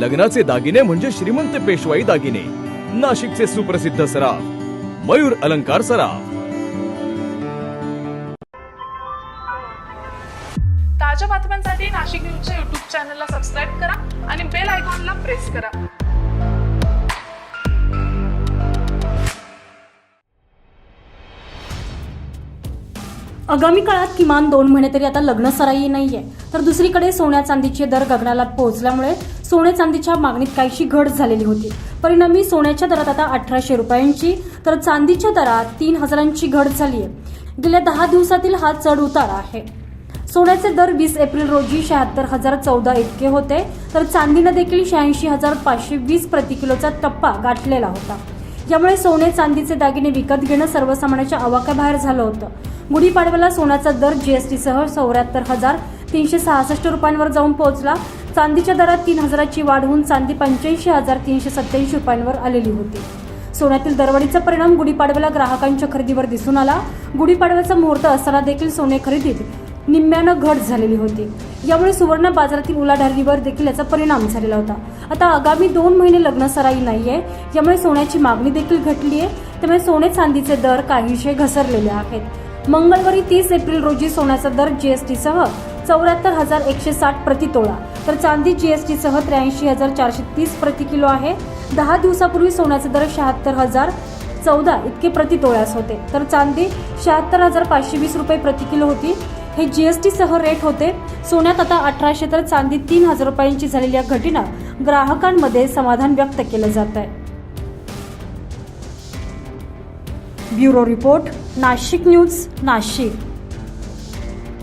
लग्नाचे दागिने म्हणजे श्रीमंत पेशवाई दागिने. नाशिकचे सुप्रसिद्ध सराफ मयूर अलंकार सराफ. ताज्या बातम्यांसाठी नाशिक न्यूजच्या युट्यूब चॅनलला सबस्क्राईब करा आणि बेल आयकॉनला प्रेस करा. आगामी काळात किमान दोन महिने तरी आता लग्न सराई नाहीये. तर दुसरीकडे सोन्या चांदीचे दर गगनाला पोहोचल्यामुळे सोने चांदीच्या मागणीत काहीशी घट झालेली होती. परिणामी सोन्याच्या दरात आता अठराशे रुपयांची तर चांदीच्या दरात तीन हजारांची घट झाली आहे गेल्या दहा दिवसातील हा चढ उतार आहे. सोन्याचे दर वीस एप्रिल रोजी शहात्तर हजार चौदा इतके होते तर चांदीनं देखील शहाऐंशी हजार पाचशे वीस प्रति किलोचा टप्पा गाठलेला होता. यामुळे सोने चांदीचे दागिने विकत घेणं सर्वसामान्यांच्या आवाक्याबाहेर झालं होतं. गुढीपाडव्याला सोन्याचा दर जीएसटीसह चौऱ्याहत्तर हजार तीनशे सहासष्ट रुपयांवर जाऊन पोहोचला चांदीच्या दरात तीन हजाराची वाढ होऊन चांदी पंच्याऐंशी हजार तीनशे सत्याऐंशी रुपयांवर आलेली होती. सोन्यातील दरवाढीचा परिणाम गुढीपाडव्याला ग्राहकांच्या खरेदीवर दिसून आला. गुढीपाडव्याचा मुहूर्त असताना देखील सोने खरेदीत निम्म्यानं घट झालेली होती. यामुळे सुवर्ण बाजारातील उलाढालीवर देखील याचा परिणाम झालेला होता. आता आगामी दोन महिने लग्न सराई नाहीये. यामुळे सोन्याची मागणी देखील घटली आहे त्यामुळे सोने चांदीचे दर काहीशे घसरलेले आहेत. मंगळवारी तीस एप्रिल रोजी सोन्याचा दर जीएसटीसह चौऱ्याहत्तर हजार एकशे साठ प्रति तोळा तर चांदी जीएसटीसह त्र्याऐंशी हजार चारशे तीस प्रति किलो आहे. दहा दिवसापूर्वी सोन्याचे दर शहात्तर हजार चौदा इतके प्रति तोळ्यास होते. तर चांदी शहात्तर हजार पाचशे वीस रुपये प्रति किलो होती. हे जी एस टीसह रेट होते. सोन्यात आता अठराशे तर चांदी तीन हजार रुपयांची झालेली या घटना ग्राहकांमध्ये समाधान व्यक्त केलं जात आहे. Bureau report Nashik news Nashik.